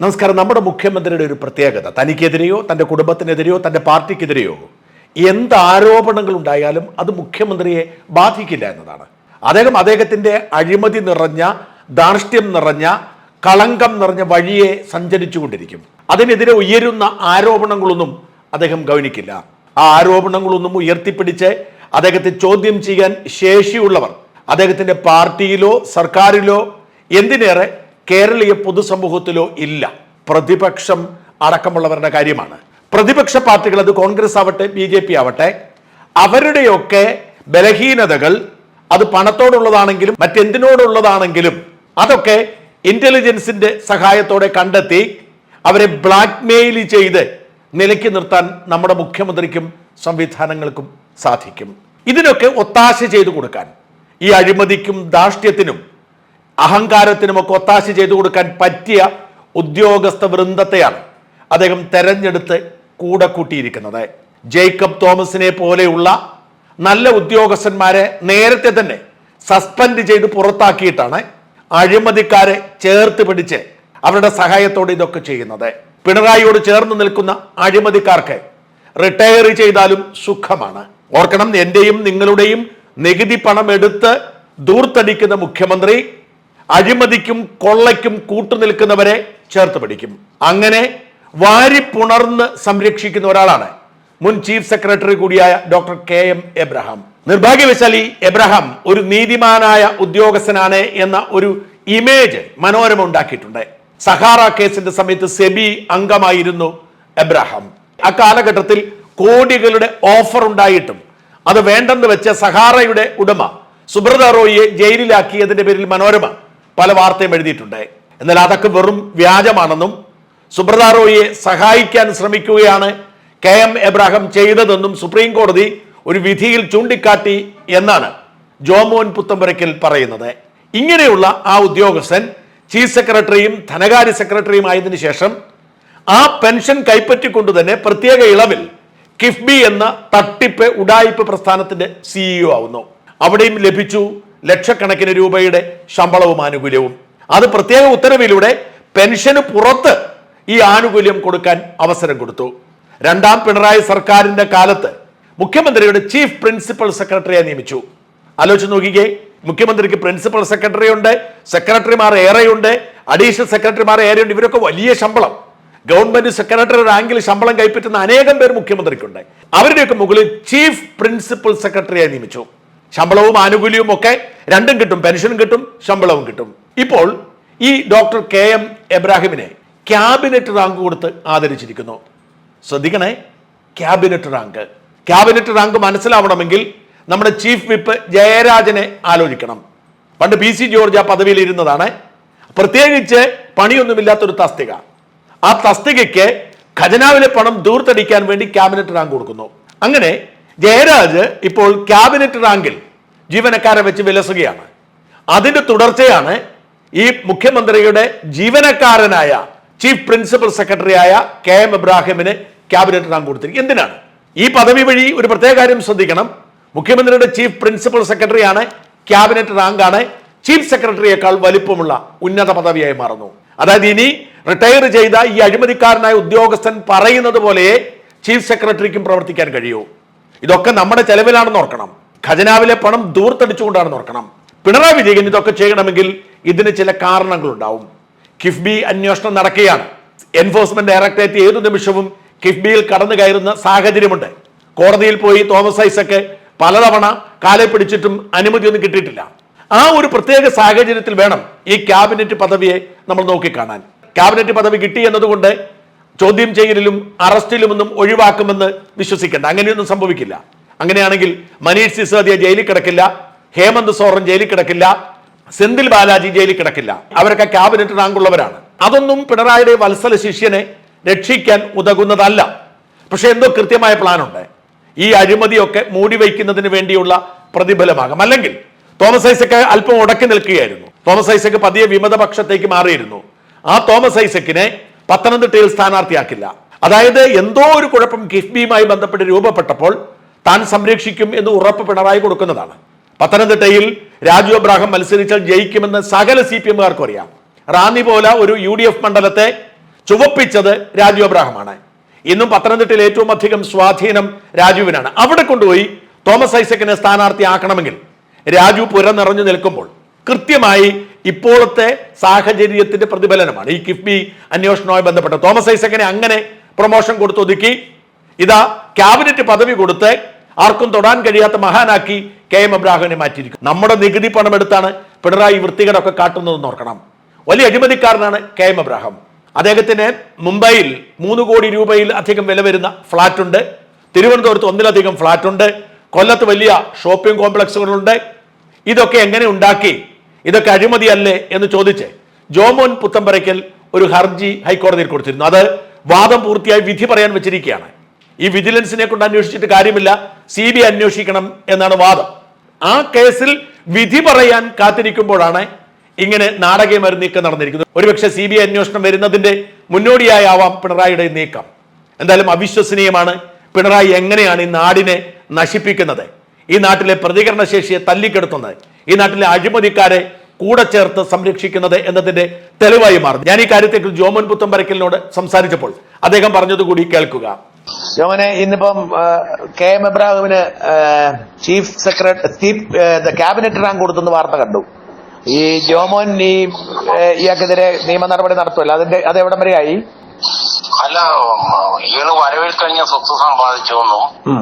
നമസ്കാരം. നമ്മുടെ മുഖ്യമന്ത്രിയുടെ ഒരു പ്രത്യേകത തനിക്കെതിരെയോ തന്റെ കുടുംബത്തിനെതിരെയോ തന്റെ പാർട്ടിക്കെതിരെയോ എന്ത് ആരോപണങ്ങൾ ഉണ്ടായാലും അത് മുഖ്യമന്ത്രിയെ ബാധിക്കില്ല എന്നതാണ്. അദ്ദേഹം അദ്ദേഹത്തിന്റെ അഴിമതി നിറഞ്ഞ ധാർഷ്ട്യം നിറഞ്ഞ കളങ്കം നിറഞ്ഞ വഴിയെ സഞ്ചരിച്ചുകൊണ്ടിരിക്കും. അതിനെതിരെ ഉയരുന്ന ആരോപണങ്ങളൊന്നും അദ്ദേഹം ഗൗനിക്കില്ല. ആ ആരോപണങ്ങളൊന്നും ഉയർത്തിപ്പിടിച്ച് അദ്ദേഹത്തെ ചോദ്യം ചെയ്യാൻ ശേഷിയുള്ളവർ അദ്ദേഹത്തിന്റെ പാർട്ടിയിലോ സർക്കാരിലോ എന്തിനേറെ കേരളീയ പൊതുസമൂഹത്തിലോ ഇല്ല. പ്രതിപക്ഷം അടക്കമുള്ളവരുടെ കാര്യമാണ്. പ്രതിപക്ഷ പാർട്ടികൾ അത് കോൺഗ്രസ് ആവട്ടെ ബി ജെ പി ആവട്ടെ അവരുടെയൊക്കെ ബലഹീനതകൾ അത് പണത്തോടുള്ളതാണെങ്കിലും മറ്റെന്തിനോടുള്ളതാണെങ്കിലും അതൊക്കെ ഇന്റലിജൻസിന്റെ സഹായത്തോടെ കണ്ടെത്തി അവരെ ബ്ലാക്ക്മെയിൽ ചെയ്ത് നിലയ്ക്ക് നിർത്താൻ നമ്മുടെ മുഖ്യമന്ത്രിക്കും സംവിധാനങ്ങൾക്കും സാധിക്കും. ഇതിനൊക്കെ ഒത്താശ ചെയ്തു കൊടുക്കാൻ ഈ അഴിമതിക്കും ധാർഷ്ട്യത്തിനും അഹങ്കാരത്തിനുമൊക്കെ ഒത്താശ ചെയ്തു കൊടുക്കാൻ പറ്റിയ ഉദ്യോഗസ്ഥ വൃന്ദത്തെയാണ് അദ്ദേഹം തെരഞ്ഞെടുത്ത് കൂടെ കൂട്ടിയിരിക്കുന്നത്. ജേക്കബ് തോമസിനെ പോലെയുള്ള നല്ല ഉദ്യോഗസ്ഥന്മാരെ നേരത്തെ തന്നെ സസ്പെൻഡ് ചെയ്ത് പുറത്താക്കിയിട്ടാണ് അഴിമതിക്കാരെ ചേർത്ത് പിടിച്ച് അവരുടെ സഹായത്തോടെ ഇതൊക്കെ ചെയ്യുന്നത്. പിണറായിയോട് ചേർന്ന് നിൽക്കുന്ന അഴിമതിക്കാർക്ക് റിട്ടയർ ചെയ്താലും സുഖമാണ്. ഓർക്കണം എന്റെയും നിങ്ങളുടെയും നികുതി പണം എടുത്ത് ദൂർത്തടിക്കുന്ന മുഖ്യമന്ത്രി അഴിമതിക്കും കൊള്ളയ്ക്കും കൂട്ടുനിൽക്കുന്നവരെ ചേർത്ത് പിടിക്കും. അങ്ങനെ വാരിപ്പുണർന്ന് സംരക്ഷിക്കുന്ന ഒരാളാണ് മുൻ ചീഫ് സെക്രട്ടറി കൂടിയായ ഡോക്ടർ കെ എം എബ്രഹാം. നിർഭാഗ്യവശാൽ ഈ എബ്രഹാം ഒരു നീതിമാനായ ഉദ്യോഗസ്ഥനാണ് എന്ന ഒരു ഇമേജ് മനോരമ ഉണ്ടാക്കിയിട്ടുണ്ട്. സഹാറ കേസിന്റെ സമയത്ത് സെബി അംഗമായിരുന്നു എബ്രഹാം. ആ കാലഘട്ടത്തിൽ കോടികളുടെ ഓഫർ ഉണ്ടായിട്ടും അത് വേണ്ടെന്ന് വെച്ച സഹാറയുടെ ഉടമ സുബ്രത റോയിയെ ജയിലിലാക്കിയതിന്റെ പേരിൽ മനോരമ പല വാർത്തയും എഴുതിയിട്ടുണ്ട്. എന്നാൽ അതൊക്കെ വെറും വ്യാജമാണെന്നും സുബ്രത റോയിയെ സഹായിക്കാൻ ശ്രമിക്കുകയാണ് കെ എം എബ്രാഹിം ചെയ്തതെന്നും സുപ്രീം കോടതി ഒരു വിധിയിൽ ചൂണ്ടിക്കാട്ടി എന്നാണ് ജോമോൻ പുത്തമ്പുരയ്ക്കൽ പറയുന്നത്. ഇങ്ങനെയുള്ള ആ ഉദ്യോഗസ്ഥൻ ചീഫ് സെക്രട്ടറിയും ധനകാര്യ സെക്രട്ടറിയും ആയതിനു ശേഷം ആ പെൻഷൻ കൈപ്പറ്റിക്കൊണ്ട് തന്നെ പ്രത്യേക ഇളവിൽ കിഫ്ബി എന്ന തട്ടിപ്പ് ഉഡായിപ്പ് പ്രസ്ഥാനത്തിന്റെ സിഇഒ ആവുന്നു. അവിടെയും ലഭിച്ചു ലക്ഷക്കണക്കിന് രൂപയുടെ ശമ്പളവും ആനുകൂല്യവും. അത് പ്രത്യേക ഉത്തരവിലൂടെ പെൻഷന് പുറത്ത് ഈ ആനുകൂല്യം കൊടുക്കാൻ അവസരം കൊടുത്തു. രണ്ടാം പിണറായി സർക്കാരിന്റെ കാലത്ത് മുഖ്യമന്ത്രിയുടെ ചീഫ് പ്രിൻസിപ്പൽ സെക്രട്ടറിയെ നിയമിച്ചു. ആലോചിച്ച് നോക്കിക്കേ മുഖ്യമന്ത്രിക്ക് പ്രിൻസിപ്പൽ സെക്രട്ടറി ഉണ്ട് സെക്രട്ടറിമാർ ഏറെയുണ്ട് അഡീഷണൽ സെക്രട്ടറിമാർ ഏറെയുണ്ട് ഇവരൊക്കെ വലിയ ശമ്പളം. ഗവൺമെന്റ് സെക്രട്ടറി റാങ്കിൽ ശമ്പളം കൈപ്പറ്റുന്ന അനേകം പേർ മുഖ്യമന്ത്രിക്കുണ്ട്. അവരുടെയൊക്കെ മുകളിൽ ചീഫ് പ്രിൻസിപ്പൽ സെക്രട്ടറിയെ നിയമിച്ചു. ശമ്പളവും ആനുകൂല്യവും ഒക്കെ രണ്ടും കിട്ടും പെൻഷനും കിട്ടും ശമ്പളവും കിട്ടും. ഇപ്പോൾ ഈ ഡോക്ടർ കെ എം എബ്രാഹിമിനെ ക്യാബിനറ്റ് റാങ്ക് കൊടുത്ത് ആദരിച്ചിരിക്കുന്നു. ശ്രദ്ധിക്കണേ ക്യാബിനറ്റ് റാങ്ക്. ക്യാബിനറ്റ് റാങ്ക് മനസ്സിലാവണമെങ്കിൽ നമ്മുടെ ചീഫ് വിപ്പ് ജയരാജനെ ആലോചിക്കണം. പണ്ട് പി സി ജോർജ് ആ പദവിയിൽ ഇരുന്നതാണ്. പ്രത്യേകിച്ച് പണിയൊന്നുമില്ലാത്തൊരു തസ്തിക. ആ തസ്തികയ്ക്ക് ഖജനാവിലെ പണം ദൂർത്തടിക്കാൻ വേണ്ടി ക്യാബിനറ്റ് റാങ്ക് കൊടുക്കുന്നു. അങ്ങനെ ജയരാജ് ഇപ്പോൾ ക്യാബിനറ്റ് റാങ്കിൽ ജീവനക്കാരെ വെച്ച് വിലസുകയാണ്. അതിന്റെ തുടർച്ചയാണ് ഈ മുഖ്യമന്ത്രിയുടെ ജീവനക്കാരനായ ചീഫ് പ്രിൻസിപ്പൽ സെക്രട്ടറി ആയ കെ എം ഇബ്രാഹിമിന് ക്യാബിനറ്റ് റാങ്ക് കൊടുത്തിരിക്കും എന്തിനാണ്? ഈ പദവി വഴി ഒരു പ്രത്യേക കാര്യം ശ്രദ്ധിക്കണം. മുഖ്യമന്ത്രിയുടെ ചീഫ് പ്രിൻസിപ്പൽ സെക്രട്ടറിയാണ് ക്യാബിനറ്റ് റാങ്കാണ്. ചീഫ് സെക്രട്ടറിയേക്കാൾ വലിപ്പമുള്ള ഉന്നത പദവിയായി മാറുന്നു. അതായത് ഇനി റിട്ടയർ ചെയ്ത ഈ അഴിമതിക്കാരനായ ഉദ്യോഗസ്ഥൻ പറയുന്നത് പോലെ ചീഫ് സെക്രട്ടറിക്കും പ്രവർത്തിക്കാൻ കഴിയൂ. ഇതൊക്കെ നമ്മുടെ ചെലവിലാണെന്ന് ഓർക്കണം. ഖജനാവിലെ പണം ദൂർത്തടിച്ചുകൊണ്ടാണെന്ന് ഓർക്കണം. പിണറായി വിജയൻ ഇതൊക്കെ ചെയ്യണമെങ്കിൽ ഇതിന് ചില കാരണങ്ങളുണ്ടാവും. കിഫ്ബി അന്വേഷണം നടക്കുകയാണ്. എൻഫോഴ്സ്മെന്റ് ഡയറക്ടറേറ്റ് ഏതു നിമിഷവും കിഫ്ബിയിൽ കടന്നു കയറുന്ന സാഹചര്യമുണ്ട്. കോടതിയിൽ പോയി തോമസ് ഐസക്ക് പലതവണ കാലെ പിടിച്ചിട്ടും അനുമതിയൊന്നും കിട്ടിയിട്ടില്ല. ആ ഒരു പ്രത്യേക സാഹചര്യത്തിൽ വേണം ഈ ക്യാബിനറ്റ് പദവിയെ നമ്മൾ നോക്കിക്കാണാൻ. ക്യാബിനറ്റ് പദവി കിട്ടി എന്നതുകൊണ്ട് ചോദ്യം ചെയ്യലിലും അറസ്റ്റിലുമൊന്നും ഒഴിവാക്കുമെന്ന് വിശ്വസിക്കേണ്ട. അങ്ങനെയൊന്നും സംഭവിക്കില്ല. അങ്ങനെയാണെങ്കിൽ മനീഷ് സിസോദിയ ജയിലിൽ കിടക്കില്ല ഹേമന്ത് സോറൻ ജയിലിൽ കിടക്കില്ല സെന്തിൽ ബാലാജി ജയിലിൽ കിടക്കില്ല. അവരൊക്കെ ക്യാബിനറ്റ് റാങ്കുള്ളവരാണ്. അതൊന്നും പിണറായിയുടെ വത്സല ശിഷ്യനെ രക്ഷിക്കാൻ ഉതകുന്നതല്ല. പക്ഷെ എന്തോ കൃത്യമായ പ്ലാനുണ്ട്. ഈ അഴിമതിയൊക്കെ മൂടി വയ്ക്കുന്നതിന് വേണ്ടിയുള്ള പ്രതിഫലമാകാം. അല്ലെങ്കിൽ തോമസ് ഐസക്ക് അല്പം ഉടക്കി നിൽക്കുകയായിരുന്നു. തോമസ് ഐസക്ക് പതിയെ വിമതപക്ഷത്തേക്ക് മാറിയിരുന്നു. ആ തോമസ് ഐസക്കിനെ പത്തനംതിട്ടയിൽ സ്ഥാനാർത്ഥിയാക്കില്ല. അതായത് എന്തോ ഒരു കുഴപ്പം കിഫ്ബിയുമായി ബന്ധപ്പെട്ട് രൂപപ്പെട്ടപ്പോൾ താൻ സംരക്ഷിക്കും എന്ന് ഉറപ്പ് പിണറായി കൊടുക്കുന്നതാണ്. പത്തനംതിട്ടയിൽ രാജു അബ്രാഹം മത്സരിച്ചാൽ ജയിക്കുമെന്ന് സകല സി പി എമ്മുകാർക്കും അറിയാം. റാന്നി പോലെ ഒരു യു ഡി എഫ് മണ്ഡലത്തെ ചുവപ്പിച്ചത് രാജു അബ്രാഹമാണ്. ഇന്നും പത്തനംതിട്ടയിൽ ഏറ്റവും അധികം സ്വാധീനം രാജുവിനാണ്. അവിടെ കൊണ്ടുപോയി തോമസ് ഐസക്കിനെ സ്ഥാനാർത്ഥിയാക്കണമെങ്കിൽ രാജു പുര നിറഞ്ഞു നിൽക്കുമ്പോൾ കൃത്യമായി ഇപ്പോഴത്തെ സാഹചര്യത്തിന്റെ പ്രതിഫലനമാണ്. ഈ കിഫ്ബി അന്വേഷണവുമായി ബന്ധപ്പെട്ട തോമസ് ഐസക്കിനെ അങ്ങനെ പ്രൊമോഷൻ കൊടുത്ത് ഒതുക്കി. ഇതാ ക്യാബിനറ്റ് പദവി കൊടുത്ത് ആർക്കും തൊടാൻ കഴിയാത്ത മഹാനാക്കി കെ എം അബ്രാഹിനെ മാറ്റിയിരിക്കും നമ്മുടെ നികുതി പണമെടുത്താണ് പിണറായി വൃത്തികളൊക്കെ കാട്ടുന്നതെന്ന് ഓർക്കണം. വലിയ അഴിമതിക്കാരനാണ് കെ എം അബ്രാഹം. അദ്ദേഹത്തിന് മുംബൈയിൽ മൂന്ന് കോടി രൂപയിൽ അധികം വില വരുന്ന ഫ്ളാറ്റുണ്ട് തിരുവനന്തപുരത്ത് ഒന്നിലധികം ഫ്ളാറ്റുണ്ട് കൊല്ലത്ത് വലിയ ഷോപ്പിംഗ് കോംപ്ലക്സുകളുണ്ട്. ഇതൊക്കെ എങ്ങനെ ഉണ്ടാക്കി? ഇതൊക്കെ അഴിമതിയല്ലേ എന്ന് ചോദിച്ച് ജോമോൻ പുത്തമ്പരയ്ക്കൽ ഒരു ഹർജി ഹൈക്കോടതിയിൽ കൊടുത്തിരുന്നു. അത് വാദം പൂർത്തിയായി വിധി പറയാൻ വെച്ചിരിക്കുകയാണ്. ഈ വിജിലൻസിനെ കൊണ്ട് അന്വേഷിച്ചിട്ട് കാര്യമില്ല. സി ബി അന്വേഷിക്കണം എന്നാണ് വാദം. ആ കേസിൽ വിധി പറയാൻ കാത്തിരിക്കുമ്പോഴാണ് ഇങ്ങനെ നാടകീയ നീക്കം നടന്നിരിക്കുന്നത്. ഒരുപക്ഷെ സി ബി ഐ അന്വേഷണം വരുന്നതിന്റെ മുന്നോടിയായാവാം പിണറായിയുടെ ഈ നീക്കം. എന്തായാലും അവിശ്വസനീയമാണ് പിണറായി എങ്ങനെയാണ് ഈ നാടിനെ നശിപ്പിക്കുന്നത്? ഈ നാട്ടിലെ പ്രതികരണ ശേഷിയെ തല്ലിക്കെടുത്തുന്നത് ഈ നാട്ടിലെ അഴിമതിക്കാരെ കൂടെ ചേർത്ത് സംരക്ഷിക്കുന്നത് എന്നതിന്റെ തെളിവായി മാറും ഞാൻ ഈ കാര്യത്തെക്കുറിച്ച് ജോമൻ പുത്തമ്പരക്കലിനോട് സംസാരിച്ചപ്പോൾ അദ്ദേഹം പറഞ്ഞതുകൂടി കേൾക്കുക. ജോമനെ ഇന്നിപ്പം K M എബ്രാഹിമിന് chief secretary chief cabinet rank കൊടുത്തെന്ന് വാർത്ത കണ്ടു. ഈ ജോമോൻ ഈ ഇയാൾക്കെതിരെ നിയമ നടപടി നടത്തുമല്ലോ അതിന്റെ അത് എവിടം വരെയായി? അല്ല ഇയാൾ വരവിൽ കഴിഞ്ഞ സ്വത്ത് സമ്പാദിച്ചുവെന്നും ഈ,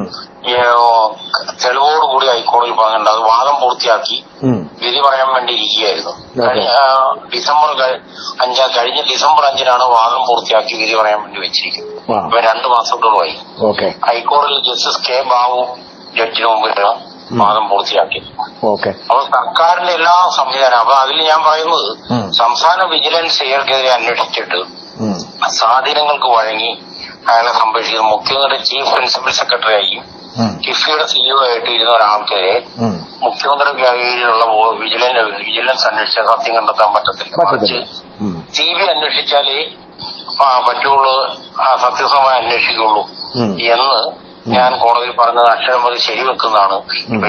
തെളിവോടുകൂടി ഹൈക്കോടതിയിൽ പറഞ്ഞിട്ടുണ്ട്. അത് വാദം പൂർത്തിയാക്കി. വിധി പറയാൻ വേണ്ടി ഇരിക്കുകയായിരുന്നു. ഡിസംബർ അഞ്ചാം കഴിഞ്ഞ ഡിസംബർ അഞ്ചിനാണ് വാദം പൂർത്തിയാക്കി വിധി പറയാൻ വേണ്ടി വെച്ചിരിക്കുന്നത്. ഇപ്പൊ രണ്ടു മാസത്തോളമായി. ഹൈക്കോടതിയിൽ ജസ്റ്റിസ് കെ ബാബു ജഡ്ജിന് മുമ്പിലാണ് വാദം പൂർത്തിയാക്കി. ഓക്കെ. അപ്പൊ സർക്കാരിന്റെ എല്ലാ സംവിധാനം അപ്പൊ അതിൽ ഞാൻ പറയുന്നത് സംസ്ഥാന വിജിലൻസ് ഇയാൾക്കെതിരെ അന്വേഷിച്ചിട്ട്. സ്വാധീനങ്ങൾക്ക് വഴങ്ങി അയാളെ സംരക്ഷിക്കുന്നത് മുഖ്യമന്ത്രി ചീഫ് പ്രിൻസിപ്പൽ സെക്രട്ടറി ആയി ഉം. കിഫിയുടെ സിഇഒ ആയിട്ട് ഇരുന്ന ഒരാൾക്കെതിരെ ഉം. മുഖ്യമന്ത്രി കീഴിലുള്ള വിജിലൻസ് വിജിലൻസ് അന്വേഷിച്ച സത്യം കണ്ടെത്താൻ പറ്റത്തില്ല. മറിച്ച് സി ബി അന്വേഷിച്ചാലേ പറ്റുള്ളൂ സത്യസമയം അന്വേഷിക്കുള്ളൂ എന്ന് ഞാൻ കോടതിയിൽ പറഞ്ഞത് അക്ഷരം മതി ശരിവെക്കുന്നതാണ്.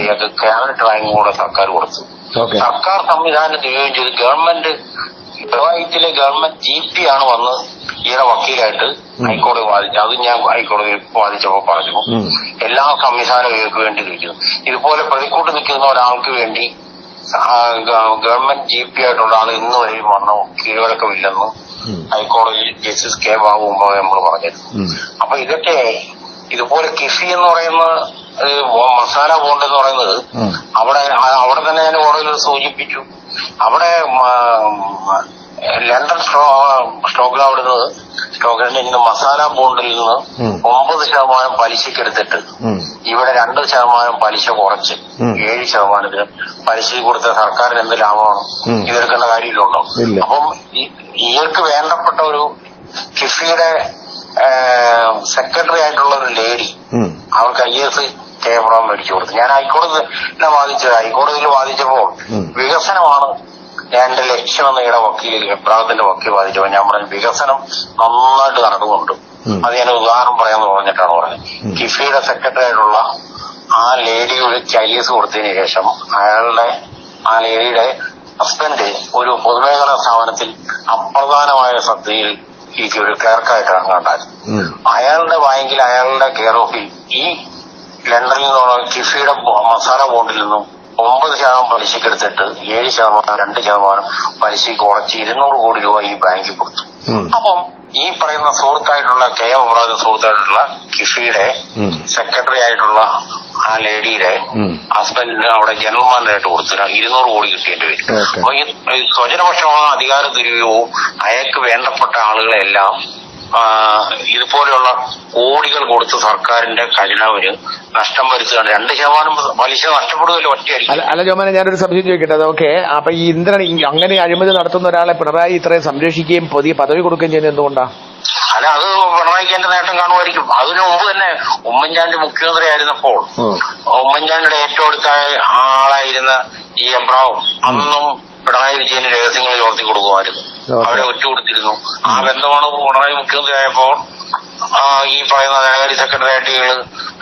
ഇയാൾക്ക് ക്യാബിനറ്റ് റാങ്കും കൂടെ സർക്കാർ കൊടുത്തു. സർക്കാർ സംവിധാനം ഉപയോഗിച്ചത് ഗവൺമെന്റ് ഗവൺമെന്റ് ജി പി ആണ് വന്ന് ഈയുടെ വക്കീലായിട്ട് ഹൈക്കോടതി വാദിച്ചു. അത് ഞാൻ ഹൈക്കോടതി വാദിച്ചപ്പോ പറഞ്ഞു. എല്ലാ സംവിധാനവും ഇവർക്ക് വേണ്ടി നിൽക്കുന്നു. ഇതുപോലെ പ്രതിക്കൂട്ട് നിൽക്കുന്ന ഒരാൾക്ക് വേണ്ടി ഗവൺമെന്റ് ജി പി ആയിട്ടുള്ള ആൾ ഇന്ന് വരെയും വന്ന കീഴ്വഴക്കമില്ലെന്ന് ഹൈക്കോടതി ജസ്റ്റിസ് കെ ബാബു മുമ്പ് നമ്മൾ പറഞ്ഞിരുന്നു. അപ്പൊ ഇതൊക്കെ ഇതുപോലെ കിഫി എന്ന് പറയുന്ന മസാല ബോണ്ട് എന്ന് പറയുന്നത് അവിടെ അവിടെ തന്നെ ഞാൻ കോടതിയിൽ സൂചിപ്പിച്ചു. അവിടെ ലണ്ടൻ സ്റ്റോക്ക് അവിടുന്ന് സ്റ്റോക്കിന്റെ ഇന്ന് മസാല ബോണ്ടിൽ നിന്ന്. ഒമ്പത് ശതമാനം പലിശക്കെടുത്തിട്ട് എടുത്തിട്ട് ഇവിടെ രണ്ട് ശതമാനം പലിശ കുറച്ച്. ഏഴ് ശതമാനത്തിന് പലിശ കൊടുത്ത സർക്കാരിന് എന്ത് ലാഭമാണ്. ഇതെടുക്കേണ്ട കാര്യമില്ലുണ്ടോ അപ്പം ഇവർക്ക് വേണ്ടപ്പെട്ട ഒരു കിഫിയുടെ സെക്രട്ടറി ആയിട്ടുള്ള ഒരു ലേഡി. അവർക്ക് ഐ എസ് കേരളം മേടിച്ചു കൊടുത്തു ഞാൻ ഹൈക്കോടതി വാദിച്ചത് ഹൈക്കോടതിയിൽ വാദിച്ചപ്പോൾ ഉം. വികസനമാണ് എന്റെ ലക്ഷ്യമെന്ന് ഈയുടെ വക്കീൽ എബ്രാഹത്തിന്റെ വക്കീൽ വാദിച്ചപ്പോൾ ഞാൻ പറഞ്ഞു വികസനം നന്നായിട്ട് നടക്കുന്നുണ്ട് ഉം. അത് ഞാൻ ഉദാഹരണം പറയാന്ന് പറഞ്ഞിട്ടാണ് പറഞ്ഞത്. കിഫിയുടെ സെക്രട്ടറി ആയിട്ടുള്ള ആ ലേഡിയുടെ ഐ എസ് കൊടുത്തതിന് ശേഷം അയാളുടെ ആ ലേഡിയുടെ ഹസ്ബൻഡ് ഒരു പൊതുമേഖലാ സ്ഥാപനത്തിൽ അപ്രധാനമായ ശ്രദ്ധയിൽ എനിക്ക് ഒരു ക്ലർക്കായിട്ടാണ് കണ്ടാൽ. അയാളുടെ ബാങ്കിൽ അയാളുടെ കെയർ ഓഫിൽ ഈ ലണ്ടനിൽ നിന്നുള്ള കിഫിയുടെ മസാല ബോണ്ടിൽ നിന്നും ഒമ്പത് ശതമാനം പലിശക്കെടുത്തിട്ട് ഏഴ് ശതമാനം രണ്ട് ശതമാനം പലിശയ്ക്ക് കുറച്ച് ഇരുന്നൂറ് കോടി രൂപ ഈ ബാങ്കിൽ കൊടുത്തു. അപ്പം ഈ പറയുന്ന സുഹൃത്തായിട്ടുള്ള കെ എം അമറാജ് സുഹൃത്തായിട്ടുള്ള കിഫിയുടെ. സെക്രട്ടറി ആയിട്ടുള്ള ആ ലേഡിയുടെ. ഹസ്ബൻഡിന് അവിടെ ജനറൽ മാനേജറായിട്ട് കൊടുത്തു ഇരുന്നൂറ് കോടി കിട്ടിയിട്ട് വരും. അപ്പൊ ഈ സ്വജനപക്ഷമാണ് സ്വജനപക്ഷമായ അധികാര ദുരുപയോഗവും അയാൾക്ക് വേണ്ടപ്പെട്ട ആളുകളെല്ലാം ഇതുപോലെയുള്ള കോടികൾ കൊടുത്ത് സർക്കാരിന്റെ ഖജനാവിന് നഷ്ടം വരുത്തുകയാണ്. രണ്ട് ശതമാനം പലിശ നഷ്ടപ്പെടുകയല്ലോ അല്ല അല്ല ജോമനെ ഞാനൊരു സംശയം ചോദിക്കട്ടെ? അതൊക്കെ അപ്പൊ ഈ ഇന്ദ്രൻ അങ്ങനെ അഴിമതി നടത്തുന്ന ഒരാളെ പിണറായി ഇത്രയും സംരക്ഷിക്കുകയും പുതിയ പദവി കൊടുക്കുകയും ചെയ്യുന്നത് എന്തുകൊണ്ടാ? അല്ല അത് പിണറായിക്ക് എന്റെ നേട്ടം കാണുമായിരിക്കും. അതിനു മുമ്പ് തന്നെ ഉമ്മൻചാണ്ടി മുഖ്യമന്ത്രി ആയിരുന്നപ്പോൾ. ഉമ്മൻചാണ്ടിയുടെ ഏറ്റവും അടുത്ത ആളായിരുന്ന ഈ എബ്രാവും അന്നും പിണറായി വിജയന് രഹസ്യങ്ങൾ ചോർത്തി കൊടുക്കുമായിരുന്നു. അവരെ ഒറ്റുകൊടുത്തിരുന്നു ആ ബന്ധമാണ് പിണറായി മുഖ്യമന്ത്രി ആയപ്പോൾ ഈ പറയുന്ന ധനകാര്യ സെക്രട്ടറി ആയിട്ട്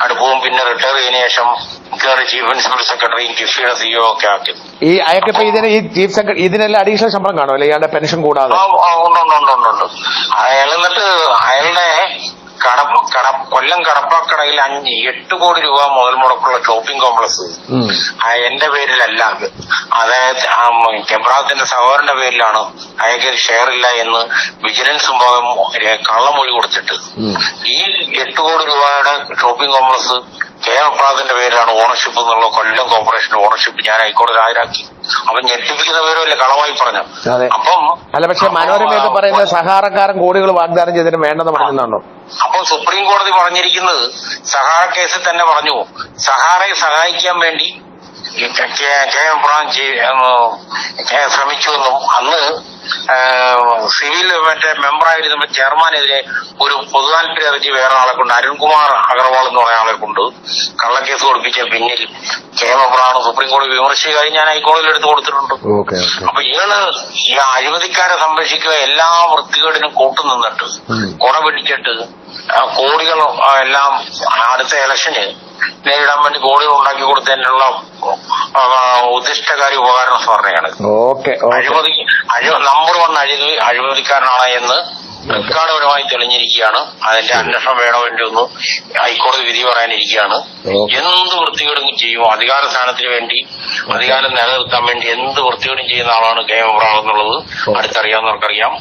അടുപ്പവും പിന്നെ റിട്ടയർ ചെയ്തതിനു ശേഷം മുഖ്യമന്ത്രി ചീഫ് പ്രിൻസിപ്പൽ സെക്രട്ടറിയും കിഫിയുടെ സിഇഒ ഒക്കെ ആക്കി. ഈ അയാൾക്കിപ്പോ ഇതിന് ഈ ചീഫ് സെക്രട്ടറി ഇതിനെല്ലാം അഡീഷണൽ ശമ്പളം കാണുമല്ലോ? ഇയാളുടെ പെൻഷൻ കൂടാതെ. ഉണ്ട് ഉണ്ട് ഉണ്ട് ഉണ്ട് അയാൾ എന്നിട്ട് കട കൊല്ലം കടപ്പാക്കടയിൽ അഞ്ച് എട്ട് കോടി രൂപ മുതൽ മുടക്കുള്ള ഷോപ്പിംഗ് കോംപ്ലക്സ് എന്റെ പേരിലല്ല അത്. അതായത് കെബ്രാത്തിന്റെ സഹോദരന്റെ പേരിലാണ് അയാൾക്ക് ഷെയർ ഇല്ല എന്ന് വിജിലൻസ് മുഖം കള്ളമൊഴി കൊടുത്തിട്ട്. ഈ എട്ട് കോടി രൂപയുടെ ഷോപ്പിംഗ് കോംപ്ലക്സ് കെ പേരിലാണ് ഓണർഷിപ്പ് എന്നുള്ള കൊല്ലം കോർപ്പറേഷന്റെ ഓണർഷിപ്പ് ഞാൻ ഹൈക്കോടതി ഹാജരാക്കി. അപ്പൊ ഞെട്ടിപ്പിക്കുന്ന വിവരമല്ലേ കളമായി പറഞ്ഞു. അപ്പം അല്ല പക്ഷെ മനോരമയൊക്കെ പറയുന്നത് സഹാറക്കാരൻ കോടികൾ വാഗ്ദാനം ചെയ്തിട്ട് വേണ്ടെന്ന് പറഞ്ഞിട്ടുണ്ടോ? അപ്പോൾ സുപ്രീം കോടതി പറഞ്ഞിരിക്കുന്നത് സഹാറ കേസിൽ തന്നെ പറഞ്ഞു. സഹാറയെ സഹായിക്കാൻ വേണ്ടി ശ്രമിച്ചു എന്നും അന്ന് സിവിൽ മറ്റേ മെമ്പറായിരുന്ന ചെയർമാനെതിരെ ഒരു പൊതുതാൽപര്യ ഹർജി വേറെ ആളെ കൊണ്ട് അരുൺകുമാർ അഗർവാൾ എന്ന് പറയുന്ന ആളെ കൊണ്ട് കള്ളക്കേസ് കൊടുപ്പിച്ച പിന്നിൽ എബ്രഹാം സുപ്രീം കോടതി വിമർശിക്കുകയും ഞാൻ ഹൈക്കോടതിയിൽ എടുത്തു കൊടുത്തിട്ടുണ്ട്. അപ്പൊ ഇയാൾ ഈ അഴിമതിക്കാരെ സംരക്ഷിക്കുക എല്ലാ വൃത്തികേടിനും കൂട്ടുനിന്നിട്ട് നിന്നിട്ട് കുട പിടിച്ചിട്ട് കോടികൾ എല്ലാം അടുത്ത ഇലക്ഷന് നേരിടാൻ വേണ്ടി കോടികൾ ഉണ്ടാക്കി കൊടുത്തതിനുള്ള ഉദ്ദിഷ്ടകാരി ഉപകാരണ സ്മരണയാണ്. അഴിമതി അഴി നമ്പർ വൺ അഴിമതി അഴിമതിക്കാരനാണ് എന്ന് റെക്കോർഡപരമായി തെളിഞ്ഞിരിക്കുകയാണ്. അതിന്റെ അന്വേഷണം വേണോ വേണ്ടിയൊന്ന് ഹൈക്കോടതി വിധി പറയാനിരിക്കുകയാണ്. എന്ത് വൃത്തികേടും ചെയ്യും? അധികാര സ്ഥാനത്തിന് വേണ്ടി അധികാരം നിലനിർത്താൻ വേണ്ടി എന്ത് വൃത്തികേടും ചെയ്യുന്ന ആളാണ് കെ എം എന്നുള്ളത് അടുത്തറിയാവുന്നവർക്കറിയാം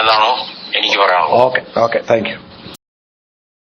എന്നാണ് എനിക്ക് പറയാനുള്ളത്. Okay okay thank you